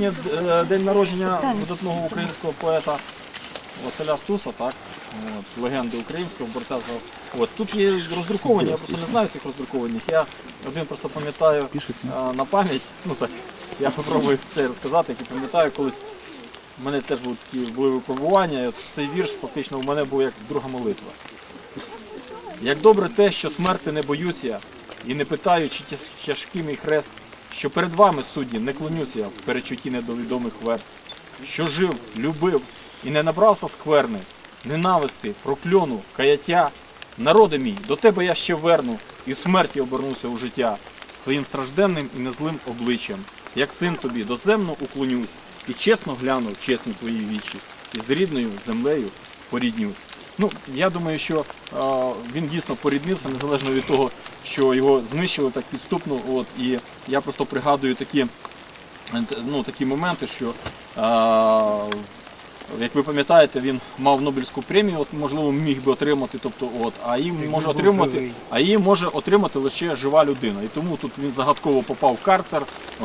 Е, День народження видатного українського поета Василя Стуса, так? От, легенди українського борця за. От тут є роздруковані, я просто не знаю цих роздрукованих. Я один просто пам'ятаю е, на пам'ять. Ну так, я попробую це розказати, як пам'ятаю, колись в мене теж були такі були випробування, і от цей вірш фактично у мене був як друга молитва. Як добре те, що смерти не боюся, і не питаю, чи тяжкий мій хрест, що перед вами, судді, не клонюся в перечутті недовідомих верст, що жив, любив і не набрався скверни, ненависти, прокльону, каяття. Народи мій, до тебе я ще верну, і смерті обернуся у життя своїм стражденним і незлим обличчям. Як син тобі доземно уклонюсь, і чесно гляну чесні твої вічі, і з рідною землею поріднюсь. Ну, я думаю, що він дійсно поріднився, незалежно від того, що його знищили так підступно. От, і я просто пригадую такі, ну, такі моменти, що як ви пам'ятаєте, він мав Нобелівську премію, от можливо міг би отримати, тобто, от, а її може отримати, а її може отримати лише жива людина. І тому тут він загадково попав в карцер,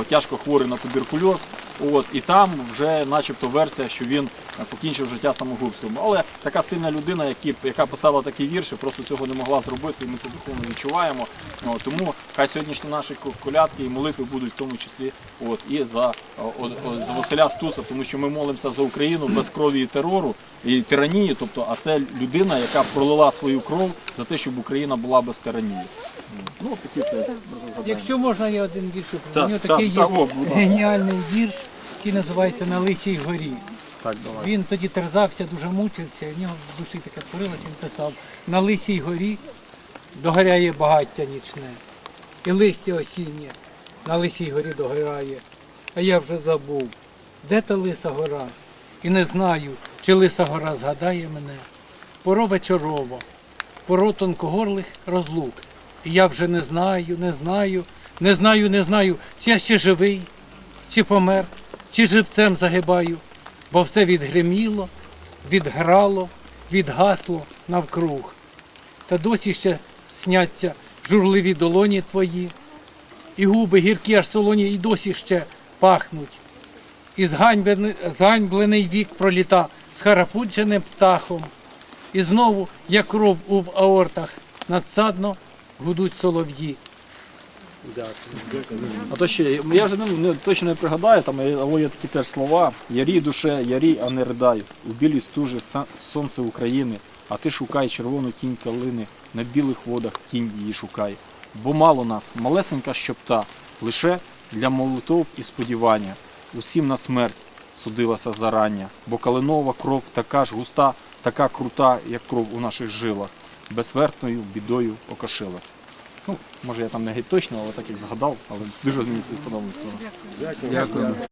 тяжко хворий на туберкульоз. От, і там вже начебто версія, що він покінчив життя самогубством. Але така сильна людина, які, яка писала такі вірші, просто цього не могла зробити, і ми це духовно відчуваємо. От, тому хай сьогоднішні наші колядки і молитви будуть в тому числі от, і за, о, о, за Василя Стуса, тому що ми молимося за Україну без крові і терору і тиранії. Тобто, а це людина, яка пролила свою кров за те, щоб Україна була без тиранії. Ну, такі це. Якщо можна, я один вірш Так, про нього так, такий так, є о, геніальний вірш, який називається На лисій горі. Так, давай. Він тоді терзався, дуже мучився, в нього в душі таке творилось, він писав На лисій горі догоряє багаття нічне, і листя осіннє на лисій горі догоряє. А я вже забув, де та лиса гора? І не знаю, чи лиса гора згадає мене. Поро вечорово, поро тонкогорлих розлук. І я вже не знаю, не знаю, не знаю, не знаю, чи я ще живий, чи помер, чи живцем загибаю, бо все відгриміло, відграло, відгасло навкруг. Та досі ще сняться журливі долоні твої, і губи гіркі аж солоні, і досі ще пахнуть. І зганьблений, вік проліта з схарапудженим птахом. І знову, як кров у в аортах, надсадно гудуть солов'ї. А то ще, я вже не, не, точно не пригадаю, там але є такі теж слова. Ярій душе, ярій, а не ридай. У білій стужі сонце України, а ти шукай червону тінь калини, на білих водах тінь її шукай. Бо мало нас, малесенька щопта, лише для молитов і сподівання. Усім на смерть судилася зарання, бо калинова кров така ж густа, така крута, як кров у наших жилах, безсмертною бідою окошилась. Ну, може я там не геть точно, але так як згадав, але дуже мені це подобається. Дякую.